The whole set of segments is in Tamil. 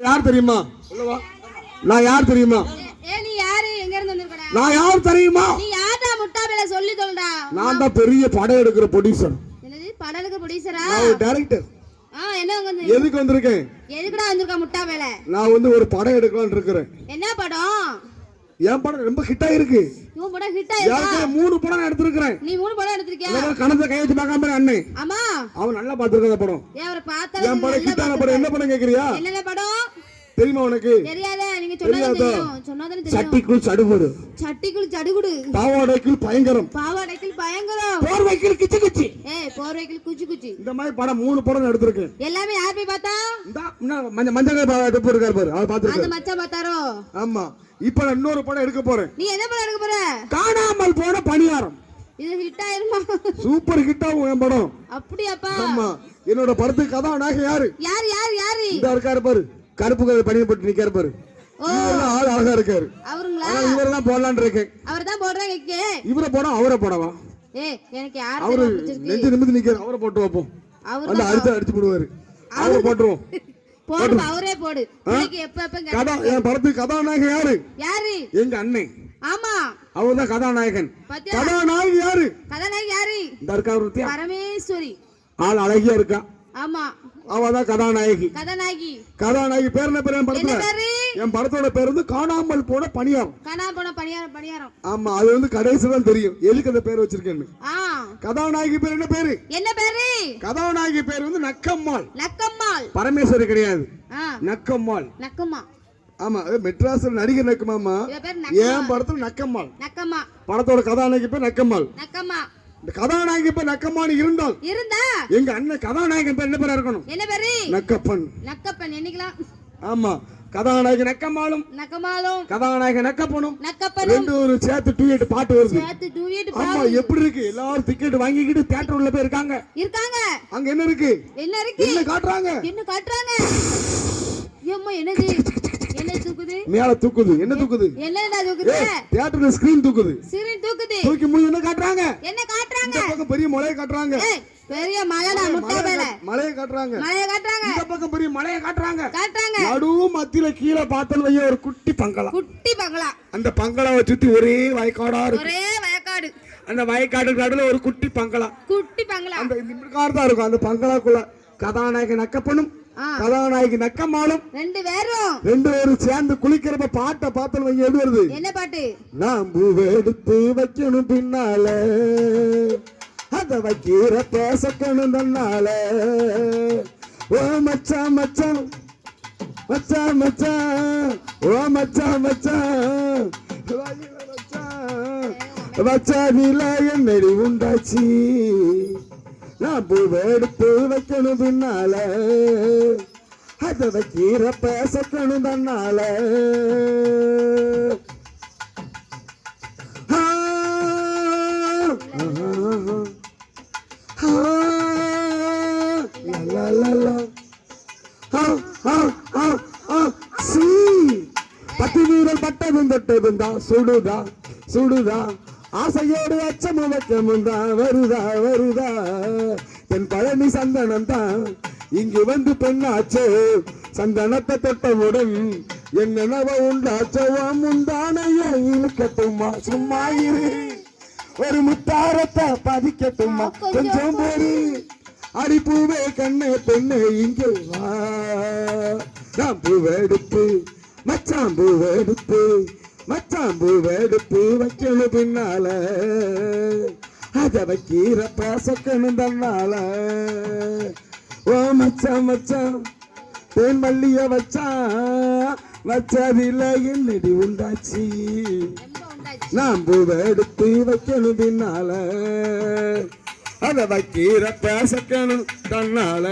யார் தெரியுமா? சொல்லவா? நான் யார் தெரியுமா? ஏ நீ யாரு? எங்க இருந்து வந்திருக்கடா? நான் யார் தெரியுமா? சொல்லி சொல்டா நான் தான் பெரிய படம் எடுக்கிற ப்ரொடியூசர் என்னது படலுக்கு ப்ரொடியூசரா டைரக்டர் ஆ என்ன வந்து? எதுக்கு வந்திருக்கேன்? எதுக்குடா வந்திருக்கா முட்டா பேல நான் வந்து ஒரு படம் எடுக்கலாம்னு இருக்கிறேன். என்ன படம்? என் படம் ரொம்ப ஹிட் ஆயிருக்கு. இவன் படம் ஹிட் ஆயிருக்கா? மூணு படம் நான் எடுத்திருக்கிறேன். நீ மூணு படம் எடுத்திருக்கியா? கணத்தை கை வச்சு பார்க்காம இரு அண்ணன் ஆமா. அவன் நல்லா பார்த்துருக்க படம். ஏன் அவரை பார்த்தா என் படம் ஹிட்டான படம் என்ன படம் கேக்குறியா? என்னென்ன படம்? தெரியுமா உனக்கு? தெரியாத நீங்க சொன்னது தெரியும். சட்டிக்குள் சடுபடு சட்டிக்குள் சடுகுடு. பாவாடைக்குள் பயங்கரம். பாவாடைக்குள் பயங்கரம். போர்வைக்குள் கிச்சு கிச்சு. ஏய் போர்வைக்குள் குச்சி குச்சி. இந்த மாதிரி படம் மூணு படம் எடுத்திருக்கேன். எல்லாமே யார் போய் பார்த்தா? இந்த மஞ்ச மஞ்சள் டப்பு இருக்காரு பாரு. அதை அந்த பார்த்துருக்கேன் மச்சான் பார்த்தாரோ? ஆமா. இப்ப நான் இன்னொரு படம் எடுக்க போறேன். நீ என்ன படம் எடுக்க போற? காணாமல் போன பணியாரம். இது ஹிட் ஆயிருமா? சூப்பர் ஹிட் ஆகும் என் படம். அப்படியாப்பா. ஆமா. என்னோட படத்துக்கு கதாநாயகன் யாரு? யார் யார் யாரு? இந்த இருக்காரு பாரு. கருப்பு கலர் பணியை போட்டு நிக்காரு பாரு. ஆள் அழகா இருக்காரு. ஆனா இவரெல்லாம் போடலான்னு இருக்கேன். அவர் தான் போடுறாங்க இவரை போட அவரை போடவா? ஏ எனக்கு யார் அவரு நெஞ்சு நிமிந்து நிக்காரு. அவரை போட்டு வைப்போம். வந்து அடிச்சு அடிச்சு போடுவாரு. அவரை போட்டுருவோம். போடு அவரே போடு. எப்ப எப்ப கதா என் படத்துக்கு கதாநாயகன் யாரு? யாரு? எங்க அண்ணன். ஆமா. அவர் தான் கதாநாயகன். கதாநாயகி யாரு? கதாநாயகி யாரு? ஒருத்தியா பரமேஸ்வரி. ஆள் அழகியா இருக்கா? ஆமா. அவ தான் கதாநாயகி. கதாநாயகி. கதாநாயகி பேர் என்ன பேர் படத்துல? என் படத்தோட பேர் வந்து காணாமல் போன பணியாரம். கனா போன பணியாரம் பணியாரம். ஆமா அது வந்து கடைசி தான் தெரியும். எதுக்கு அந்த பேர் வச்சிருக்கேன்னு. கதாநாயகி பேர் என்ன பேரு? என்ன பேரு? கதாநாயகி பேர் வந்து நக்கம்மாள். நக்கம்மாள். பரமேஸ்வரி கிடையாது. நக்கம்மாள். நக்கம்மா. ஆமா மெட்ராஸ்ல நடிகர் நக்கம்மா. என் படத்துல நக்கம்மாள். நக்கம்மா. படத்தோட கதாநாயகி பேர் நக்கம்மாள். நக்கம்மா. இந்த கதாநாயகி பேர் நக்கம்மாள் இருந்தால் இருந்தா? எங்க அண்ணன் கதாநாயகன் பேர் என்ன பேரா இருக்கணும்? என்ன பேரு? நக்கப்பன். நக்கப்பன் என்னைக்கலாம் ஆமா. கதாநாயகன் நக்கம்மாளும் நக்கமாலும் கதாநாயகன் நக்கப்பனும் நக்கப்பனும் ரெண்டு ஒரு சேர்த்து டூயட் பாட்டு வருது. சேர்த்து டூயட் ஆமா எப்படி இருக்கு? எல்லாரும் டிக்கெட் வாங்கிக்கிட்டு தியேட்டர் உள்ள போய் இருக்காங்க. இருக்காங்க. அங்க என்ன இருக்கு? என்ன இருக்கு? என்ன காட்டுறாங்க? என்ன காட்டுறாங்க? ஏம்மா என்னது? மேல தூக்குது. என்ன தூக்குது? என்னடா தூக்குது? தியேட்டர்ல ஸ்கிரீன் தூக்குது. தூக்குது. தூக்கி முடிஞ்சு என்ன காட்டுறாங்க? என்ன காட்டுறாங்க? இந்த பக்கம் பெரிய மலையை காட்டுறாங்க. பெரிய மலைடா முட்டை மலையை மேல. கா- மலையை காட்டுறாங்க. மலைய காட்டுறாங்க. இந்த பக்கம் பெரிய மலையை காட்டுறாங்க. காட்டுறாங்க. நடுவு மத்தியில கீழே பார்த்தல் வைய ஒரு குட்டி பங்களா. குட்டி பங்களா. அந்த பங்களாவை சுத்தி ஒரே வயக்காடா இருக்கு. ஒரே வயக்காடு. அந்த வயக்காட்டுக்கு நடுவுல ஒரு குட்டி பங்களா. குட்டி பங்களா. அந்த இந்த கார் தான் இருக்கும். அந்த பங்களாக்குள்ள கதாநாயகன் நக்கப்பனும் ஆ. கதாநாயகி நக்கம்மாளும் ரெண்டு பேரும். ரெண்டு பேரும் சேர்ந்து குளிக்கிறப்ப பாட்டை பார்த்தல் வைங்க எப்படி வருது? என்ன பாட்டு? நான் பூவை எடுத்து வைக்கணும் பின்னால. அத வைக்கிற பேசக்கணும் தன்னால. ஓ மச்சான் மச்சான். மச்சான் மச்சான். ஓ மச்சான் மச்சான். மச்சான். வச்சாதில என்னடி உண்டாச்சு? நான் பூவை எடுத்து வைக்கணும் பின்னால அதை வைக்கிற பேசக்கணும் தன்னால பத்து வீரல் பட்டதும் தொட்டதும் தான் சுடுதா சுடுதா ஆசையோடு அச்சமும் வைக்கமும் தான் வருதா வருதா? என் பழனி சந்தனம் தான். இங்கு வந்து பெண்ணாச்சே. சந்தனத்தை தொட்டவுடன் என் நினைவ உண்டாச்சவா முந்தானைய இழுக்கட்டுமா சும்மா இரு. ஒரு முத்தாரத்தை பதிக்கட்டுமா கொஞ்சம் போரு அடிப்பூவே கண்ணே பெண்ணே இங்கே வா. நான் பூவெடுத்து மச்சான் பூவெடுத்து மச்சான் பூவெடுத்து வைக்கணும் பின்னால. அத வைக்கிற பேசக்கணும் தன்னால. ஓ மச்சான் மச்சான் தேன் மல்லிய வச்சான் வச்சதில என்னடி உண்டாச்சு? ரொம்ப உண்டாச்சு நான் பூவை எடுத்து வைக்கணும் பின்னால. அத வைக்கிற பேசக்கணும் தன்னால.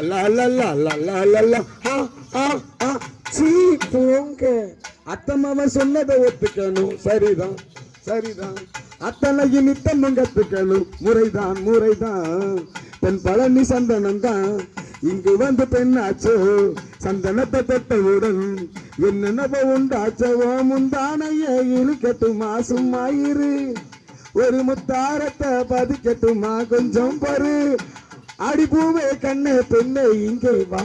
லா, லா, லா, லா, லா, லா, லா, ஆ, ஆ, ஆ. சீ, போங்க அத்தம்மாவன் சொன்னதை ஒத்துக்கணும். சரிதான் சரிதான். அத்தனையும் நித்தமும் கத்துக்கணும். முறைதான் முறைதான். பெண் பழனி சந்தனம் தான் இங்கு வந்து பெண்ணாச்சோ? சந்தனத்தை தொட்டவுடன் என்னென்னவோ உண்டாச்சோ முந்தானையே இழுக்கட்டுமா? சும்மா இரு. ஒரு முத்தாரத்தை பதிக்கட்டுமா? கொஞ்சம் பரு. அடி பூவே கண்ணு பெண்ணே இங்கே வா.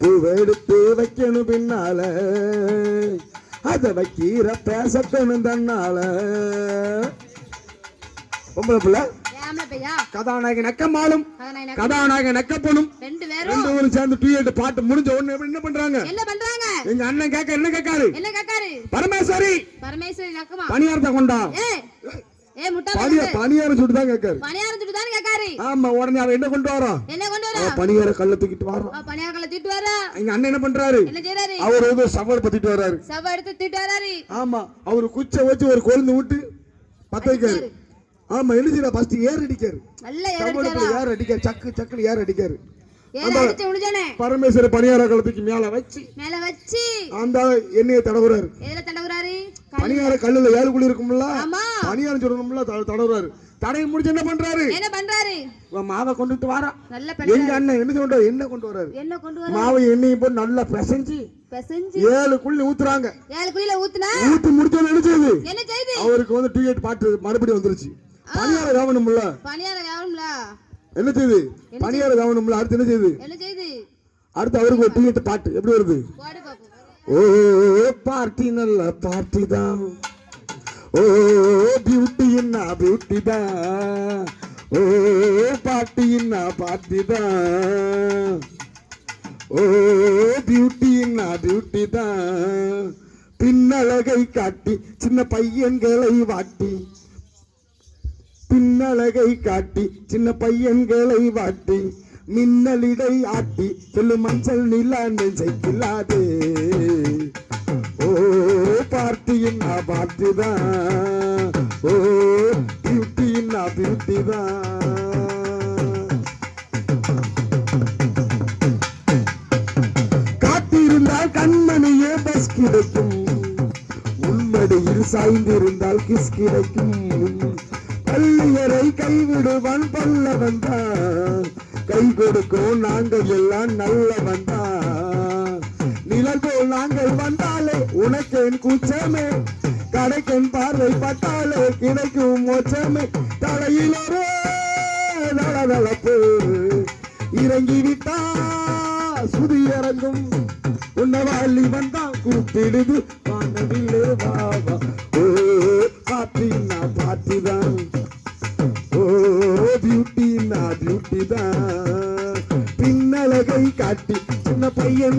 பூவை எடுத்து வைக்கணும் பின்னால. அத வைக்கிற பேசக்கணும் தன்னால. பொம்பளை பிள்ளை கதாநாயகன் எனக்கு கதாநாயகன் நக்கப்பனும் ரெண்டு பேரும். சேர்ந்து டூ எட்டு பாட்டு முடிஞ்ச உடனே என்ன பண்றாங்க? என்ன பண்றாங்க? எங்க அண்ணன் கேட்க என்ன கேட்காரு? என்ன கேக்காரு பரமேஸ்வரி. பரமேஸ்வரி நக்கமா? பணியாரத்தை கொண்டா. ஏ ஏ முட்டா பணிய பணியாரம் சுட்டு தான் கேட்காரு. பணியாரம் சுட்டு தானே கேக்காரு ஆமா உடனே அவன் என்ன கொண்டு வரோம் என்ன கொண்டு பணியார கல்ல தூக்கிட்டு வரோம் பணியார கல்ல தூக்கிட்டு எங்க அண்ணன் என்ன பண்றாரு? என்ன செய்யறாரு அவர் வந்து பத்திட்டு வர்றாரு. சவ எடுத்து தூக்கிட்டு வராரு ஆமா அவர் குச்சை வச்சு ஒரு கொழுந்து விட்டு பத்த வைக்காரு. ஆமா செய்யற ஃபர்ஸ்ட் ஏர் அடிக்காரு. நல்ல ஏர் அடிக்காரு. சக்கு சக்குன்னு ஏர் அடிக்காரு. பரமேஸ்வர பணியார கலத்துக்கு மேல வச்சு மேல வச்சு. அந்த எண்ணெயை தடவுறாரு. எதுல தடவுறாரு? பணியார கல்லுல ஏழு குழி இருக்கும்ல? ஆமா. பணியாரம் சொல்லணும்ல தடவுறாரு. தடவை முடிச்சு என்ன பண்றாரு? என்ன பண்றாரு? மாவை கொண்டுட்டு வாரா. நல்ல எங்க அண்ணன் என்ன கொண்டு வர- என்ன கொண்டு வராரு என்ன கொண்டு வர மாவை எண்ணெயும் போட்டு நல்லா பிசைஞ்சு பெசஞ்சு. ஏழு குள்ளி ஊத்துறாங்க. ஏழு குழியில ஊத்துனா? ஊத்தி முடிச்சோன்னு நினைச்சது என்ன செய்து அவருக்கு வந்து டூ எயிட் பாட்டு மறுபடியும் வந்துருச்சு. பணியார கவனம்ல பணியாரம் வேணும்ல என்ன செய்யுது? பணியார கவனம்ல அடுத்து என்ன செய்யுது? என்ன செய்து அடுத்து அவருக்கு ஒரு டூ எயிட் பாட்டு. எப்படி வருது? ஓ பார்ட்டி நல்ல பார்ட்டி தான். ஓ பியூட்டி என்ன பியூட்டி தான் ஓ பார்ட்டி என்ன பார்ட்டி தான் ஓ பியூட்டி என்ன பியூட்டி தான் பின்னழகை காட்டி சின்ன பையன்களை வாட்டி. பின்னழகை காட்டி சின்ன பையன்களை வாட்டி. மின்னலிடை ஆட்டி சொல்லு மஞ்சள் நிலா நெஞ்சை கில்லாதே பார்ட்டியின் பார்ட்டி தான் ஓ பியூட்டியின் பியூட்டி தான் காத்திருந்தால் கண்மணியே பஸ் கிடைக்கும். உண்மடியில் சாய்ந்திருந்தால் கிஸ் கிடைக்கும். பள்ளியரை கைவிடுவான் பல்லவன் தான். கை கொடுக்கும் நாங்கள் எல்லாம் நல்லவன் தான். நிழல் நாங்கள் வந்தாலே உனக்கேன் கூச்சமே. கடைக்கன் பார்வை பட்டாலே கிடைக்கும் மோச்சமே தலையிலரே தளதளப்பு. இறங்கி விட்டா சுதி இறங்கும் உன்னவாளி வந்தா குறிப்பிடுது வானவில்லே வாவா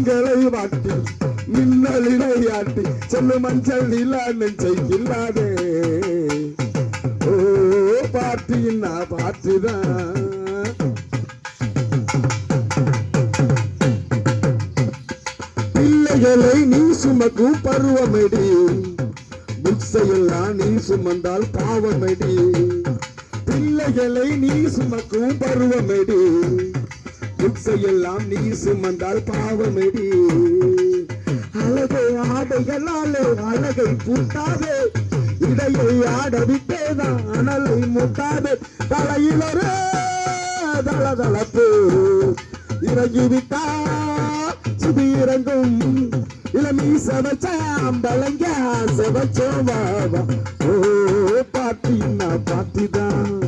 சின்ன வாட்டி மின்னலினை ஆட்டி செல்லு மஞ்சள் இல்லா நெஞ்சை இல்லாதே ஓ பாட்டின்னா பாட்டுதான் பிள்ளைகளை நீ சுமக்கும் பருவமடி. புக்ஸையெல்லாம் நீ சுமந்தால் பாவமடி. பிள்ளைகளை நீ சுமக்கும் பருவமடி. புக்ஸையெல்லாம் நீ சுமந்தால் பாவமடி. அழகை ஆடைகளாலே அழகை பூட்டாதே. இடையை ஆட விட்டேதான் அனலை முட்டாதே. தலையிலரே தளதளப்பு இறங்கிவிட்டா சுதி இறங்கும் இளமீ சவச்சாம்பளங்க சவச்சோம் வாவா ஓ பாட்டின்னா பாட்டிதான்.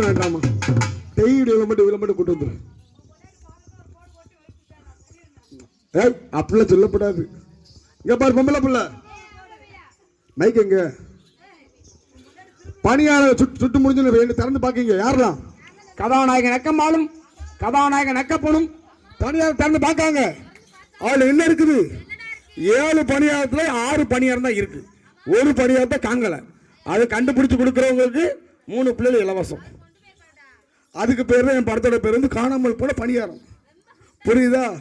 சம்பளமே வேண்டாமா டெய்லி விளம்பட்டு விளம்பட்டு கூட்டு வந்துரு. ஏய் அப்படிலாம் சொல்லப்படாது. இங்க பாரு பொம்பளை புள்ள. மைக் எங்க? பணியாளர் சுட்டு சுட்டு முடிஞ்சு திறந்து பாக்கீங்க யாரெல்லாம் கதாநாயகன் நக்கம்மாளும் கதாநாயகன் நக்கப்பனும் பணியாளர் திறந்து பார்க்காங்க. அவள் என்ன இருக்குது? ஏழு பணியாரத்துல ஆறு பணியாரம் தான் இருக்கு. ஒரு பணியாரத்தை காங்கல. அதை கண்டுபிடிச்சு கொடுக்குறவங்களுக்கு மூணு பிள்ளைகள் இலவசம். அதுக்கு பேர் தான் என் படத்தோட பேர் வந்து காணாமல் போன பணியாரம். புரியுதா?